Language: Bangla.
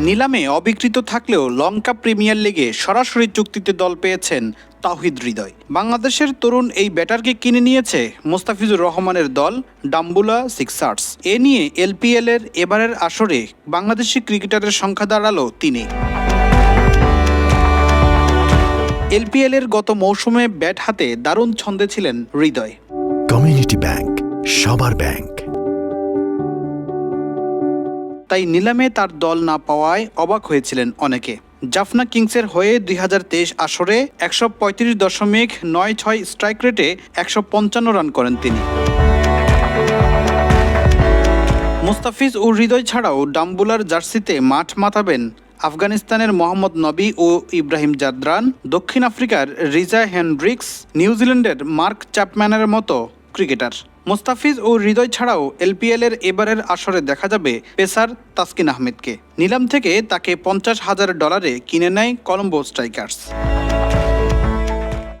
নিলামে অবিকৃত থাকলেও লঙ্কা প্রিমিয়ার লিগে সরাসরি চুক্তিতে দল পেয়েছেন তাহিদ হৃদয়। বাংলাদেশের তরুণ এই ব্যাটারকে কিনে নিয়েছে মোস্তাফিজুর রহমানের দল ডাম্বুলা সিক্সার্স। এ নিয়ে এলপিএল এর এবারের আসরে বাংলাদেশি ক্রিকেটারের সংখ্যা দাঁড়াল তিনে। এলপিএল এর গত মৌসুমে ব্যাট হাতে দারুণ ছন্দে ছিলেন হৃদয়। কমিউনিটি ব্যাংক, সবার ব্যাংক। তাই নিলামে তার দল না পাওয়ায় অবাক হয়েছিলেন অনেকে। জাফনা কিংসের হয়ে দুই হাজার তেইশ আসরে একশো পঁয়ত্রিশ দশমিক নয় ছয় স্ট্রাইক রেটে একশো পঞ্চান্ন রান করেন তিনি। মুস্তাফিজ ও হৃদয় ছাড়াও ডাম্বুলার জার্সিতে মাঠ মাতাবেন আফগানিস্তানের মোহাম্মদ নবী ও ইব্রাহিম জাদরান, দক্ষিণ আফ্রিকার রিজা হেনড্রিক্স নিউজিল্যান্ডের মার্ক চ্যাপম্যানের মতো ক্রিকেটার। মুস্তাফিজ ও হৃদয় ছাড়াও এলপিএলের এবারের আসরে দেখা যাবে পেসার তাসকিন আহমেদকে। নিলাম থেকে তাকে পঞ্চাশ হাজার ডলারে কিনে নেয় কলম্বো স্ট্রাইকার্স।